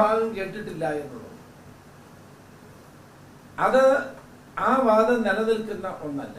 ഭാഗം കേട്ടിട്ടില്ല എന്നുള്ളത്. അത് ആ വാദം നിലനിൽക്കുന്ന ഒന്നല്ല.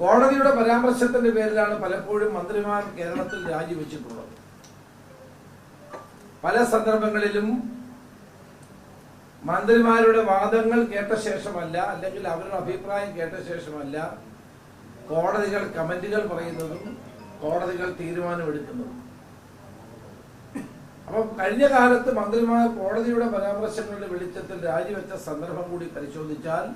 കോടതിയുടെ പരാമർശത്തിന്റെ പേരിലാണ് പലപ്പോഴും മന്ത്രിമാർ കേരളത്തിൽ രാജിവെച്ചിട്ടുള്ളത്. പല സന്ദർഭങ്ങളിലും മന്ത്രിമാരുടെ വാദങ്ങൾ കേട്ട ശേഷമല്ല അല്ലെങ്കിൽ അവരുടെ അഭിപ്രായം കേട്ട ശേഷമല്ല കോടതികൾ കമന്റുകൾ പറയുന്നതും കോടതികൾ തീരുമാനമെടുക്കുന്നതും. അപ്പൊ കഴിഞ്ഞ കാലത്ത് മന്ത്രിമാർ കോടതിയുടെ പരാമർശങ്ങളുടെ വെളിച്ചത്തിൽ രാജിവെച്ച സന്ദർഭം കൂടി പരിശോധിച്ചാൽ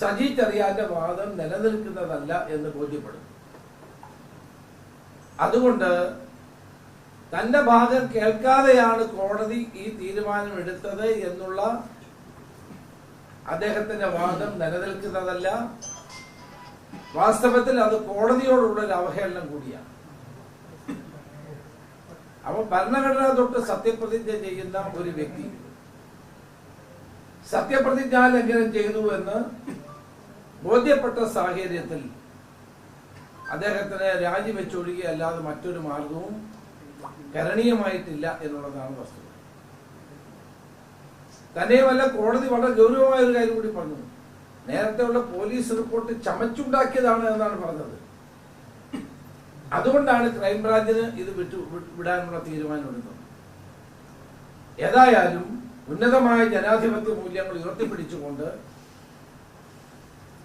സജി ചെറിയാന്റെ വാദം നിലനിൽക്കുന്നതല്ല എന്ന് ബോധ്യപ്പെടും. അതുകൊണ്ട് തന്റെ ഭാഗം കേൾക്കാതെയാണ് കോടതി ഈ തീരുമാനം എടുത്തത് എന്നുള്ള അദ്ദേഹത്തിന്റെ വാദം നിലനിൽക്കുന്നതല്ല. വാസ്തവത്തിൽ അത് കോടതിയോടുള്ള ഒരു അവഹേളനം കൂടിയാണ്. അപ്പൊ ഭരണഘടന തൊട്ട് സത്യപ്രതിജ്ഞ ചെയ്യുന്ന ഒരു വ്യക്തി. സത്യപ്രതിജ്ഞ ലംഘനം ചെയ്തു എന്ന് ബോധ്യപ്പെട്ട സാഹചര്യത്തിൽ അദ്ദേഹത്തിന് രാജിവെച്ചൊഴികെ അല്ലാതെ മറ്റൊരു മാർഗവും കരണീയമായിട്ടില്ല എന്നുള്ളതാണ് വസ്തുത. തന്നെയുമല്ല കോടതി വളരെ ഗൗരവമായ ഒരു കാര്യം കൂടി പറഞ്ഞു. നേരത്തെയുള്ള പോലീസ് റിപ്പോർട്ട് ചമച്ചുണ്ടാക്കിയതാണ് എന്നാണ് പറഞ്ഞത്. അതുകൊണ്ടാണ് ക്രൈംബ്രാഞ്ചിന് ഇത് വിട്ടു വിടാനുള്ള തീരുമാനമെടുത്തത്. ഏതായാലും ഉന്നതമായ ജനാധിപത്യ മൂല്യങ്ങൾ ഉയർത്തിപ്പിടിച്ചുകൊണ്ട്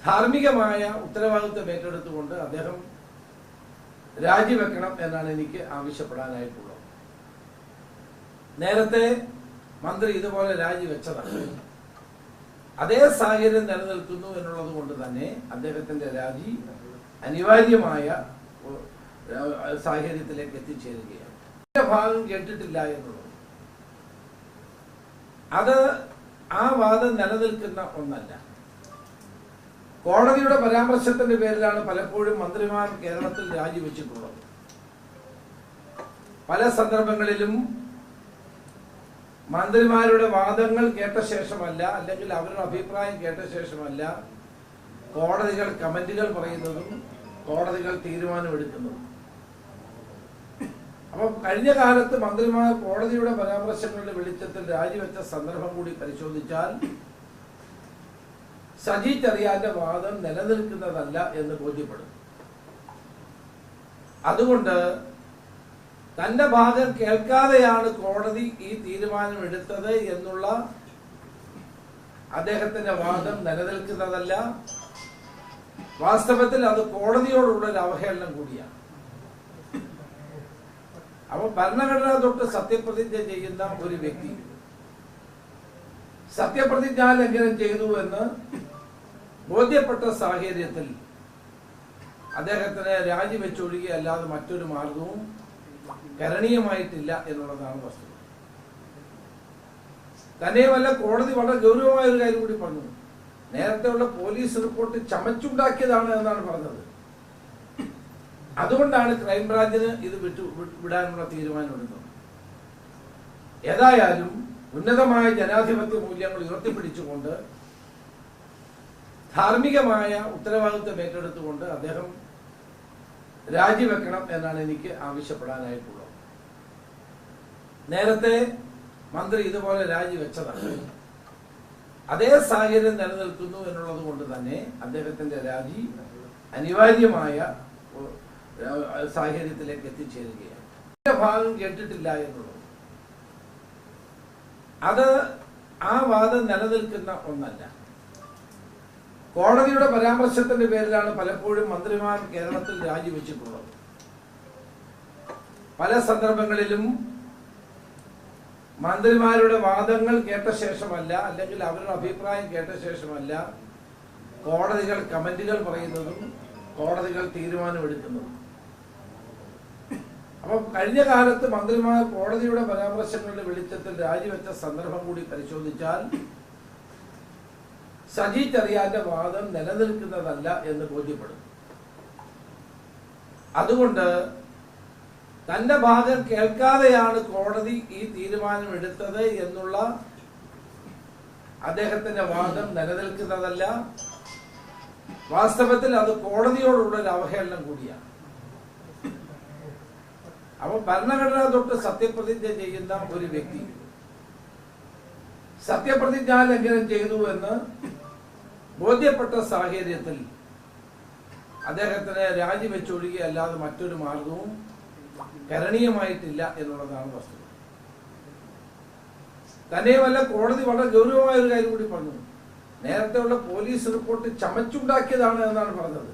ധാർമ്മികമായ ഉത്തരവാദിത്വം ഏറ്റെടുത്തുകൊണ്ട് അദ്ദേഹം രാജിവെക്കണം എന്നാണ് എനിക്ക് ആവശ്യപ്പെടാനായിട്ടുള്ളത്. നേരത്തെ മന്ത്രി ഇതുപോലെ രാജിവെച്ചതാണ്. അതേ സാഹചര്യം നിലനിൽക്കുന്നു എന്നുള്ളത് കൊണ്ട് തന്നെ അദ്ദേഹത്തിന്റെ രാജി അനിവാര്യമായ സാഹചര്യത്തിലേക്ക് എത്തിച്ചേരുകയാണ്. ഭാഗം കേട്ടിട്ടില്ല എന്നുള്ളത്. അത് ആ വാദം നിലനിൽക്കുന്ന ഒന്നല്ല. കോടതിയുടെ പരാമർശത്തിന്റെ പേരിലാണ് പലപ്പോഴും മന്ത്രിമാർ കേരളത്തിൽ രാജിവെച്ചിട്ടുള്ളത്. പല സന്ദർഭങ്ങളിലും മന്ത്രിമാരുടെ വാദങ്ങൾ കേട്ട ശേഷമല്ല അല്ലെങ്കിൽ അവരുടെ അഭിപ്രായം കേട്ട ശേഷമല്ല കോടതികൾ കമന്റുകൾ പറയുന്നതും കോടതികൾ തീരുമാനമെടുക്കുന്നതും. അപ്പൊ കഴിഞ്ഞ കാലത്ത് മന്ത്രിമാർ കോടതിയുടെ പരാമർശങ്ങളുടെ വെളിച്ചത്തിൽ രാജിവെച്ച സന്ദർഭം കൂടി പരിശോധിച്ചാൽ സജി ചെറിയാന്റെ വാദം നിലനിൽക്കുന്നതല്ല എന്ന് ബോധ്യപ്പെടും. അതുകൊണ്ട് തന്റെ ഭാഗം കേൾക്കാതെയാണ് കോടതി ഈ തീരുമാനം എടുത്തത് എന്നുള്ള അദ്ദേഹത്തിന്റെ വാദം നിലനിൽക്കുന്നതല്ല. വാസ്തവത്തിൽ അത് കോടതിയോടുള്ള ഒരു അവഹേളനം കൂടിയാണ്. അപ്പൊ ഭരണഘടന തൊട്ട് സത്യപ്രതിജ്ഞ ചെയ്യുന്ന ഒരു വ്യക്തി. സത്യപ്രതിജ്ഞ ലംഘനം ചെയ്തു എന്ന് ബോധ്യപ്പെട്ട സാഹചര്യത്തിൽ അദ്ദേഹത്തിന് രാജിവെച്ചൊഴുകി അല്ലാതെ മറ്റൊരു മാർഗവും കരണീയമായിട്ടില്ല എന്നുള്ളതാണ് വസ്തുത. തന്നെയുമല്ല കോടതി വളരെ ഗൗരവമായ ഒരു കാര്യം കൂടി പറഞ്ഞു. നേരത്തെയുള്ള പോലീസ് റിപ്പോർട്ട് ചമച്ചുണ്ടാക്കിയതാണ് എന്നാണ് പറഞ്ഞത്. അതുകൊണ്ടാണ് ക്രൈംബ്രാഞ്ചിന് ഇത് വിട്ടു വിടാനുള്ള തീരുമാനമെടുത്തത്. ഏതായാലും ഉന്നതമായ ജനാധിപത്യ മൂല്യങ്ങൾ ഉയർത്തിപ്പിടിച്ചുകൊണ്ട് ധാർമ്മികമായ ഉത്തരവാദിത്വം ഏറ്റെടുത്തുകൊണ്ട് അദ്ദേഹം രാജിവെക്കണം എന്നാണ് എനിക്ക് ആവശ്യപ്പെടാനായിട്ടുള്ളത്. നേരത്തെ മന്ത്രി ഇതുപോലെ രാജിവെച്ചതാണ്. അതേ സാഹചര്യം നിലനിൽക്കുന്നു എന്നുള്ളത് കൊണ്ട് തന്നെ അദ്ദേഹത്തിന്റെ രാജി അനിവാര്യമായ സാഹചര്യത്തിലേക്ക് എത്തിച്ചേരുകയാണ്. ഭാഗം കേട്ടിട്ടില്ല എന്നുള്ളത്. അത് ആ വാദം നിലനിൽക്കുന്ന ഒന്നല്ല. കോടതിയുടെ പരാമർശത്തിന്റെ പേരിലാണ് പലപ്പോഴും മന്ത്രിമാർ കേരളത്തിൽ രാജിവെച്ചിട്ടുള്ളത്. പല സന്ദർഭങ്ങളിലും മന്ത്രിമാരുടെ വാദങ്ങൾ കേട്ട ശേഷമല്ല അല്ലെങ്കിൽ അവരുടെ അഭിപ്രായം കേട്ട ശേഷമല്ല കോടതികൾ കമന്റുകൾ പറയുന്നതും കോടതികൾ തീരുമാനമെടുക്കുന്നതും. അപ്പൊ കഴിഞ്ഞ കാലത്ത് മന്ത്രിമാർ കോടതിയുടെ പരാമർശങ്ങളുടെ വെളിച്ചത്തിൽ രാജിവെച്ച സന്ദർഭം കൂടി പരിശോധിച്ചാൽ സജി ചെറിയാന്റെ വാദം നിലനിൽക്കുന്നതല്ല എന്ന് ബോധ്യപ്പെടും. അതുകൊണ്ട് തന്റെ ഭാഗം കേൾക്കാതെയാണ് കോടതി ഈ തീരുമാനം എടുത്തത് എന്നുള്ള അദ്ദേഹത്തിന്റെ വാദം നിലനിൽക്കുന്നതല്ല. വാസ്തവത്തിൽ അത് കോടതിയോടുള്ള ഒരു അവഹേളനം കൂടിയാണ്. അപ്പൊ ഭരണഘടന തൊട്ട് സത്യപ്രതിജ്ഞ ചെയ്യുന്ന ഒരു വ്യക്തി. സത്യപ്രതിജ്ഞ ലംഘനം ചെയ്തു എന്ന് ബോധ്യപ്പെട്ട സാഹചര്യത്തിൽ അദ്ദേഹത്തിന് രാജിവെച്ചൊഴുകി അല്ലാതെ മറ്റൊരു മാർഗവും കരണീയമായിട്ടില്ല എന്നുള്ളതാണ് വസ്തുത. തന്നെയുമല്ല കോടതി വളരെ ഗൗരവമായ ഒരു കാര്യം കൂടി പറഞ്ഞു. നേരത്തെയുള്ള പോലീസ് റിപ്പോർട്ട് ചമച്ചുണ്ടാക്കിയതാണ് എന്നാണ് പറഞ്ഞത്.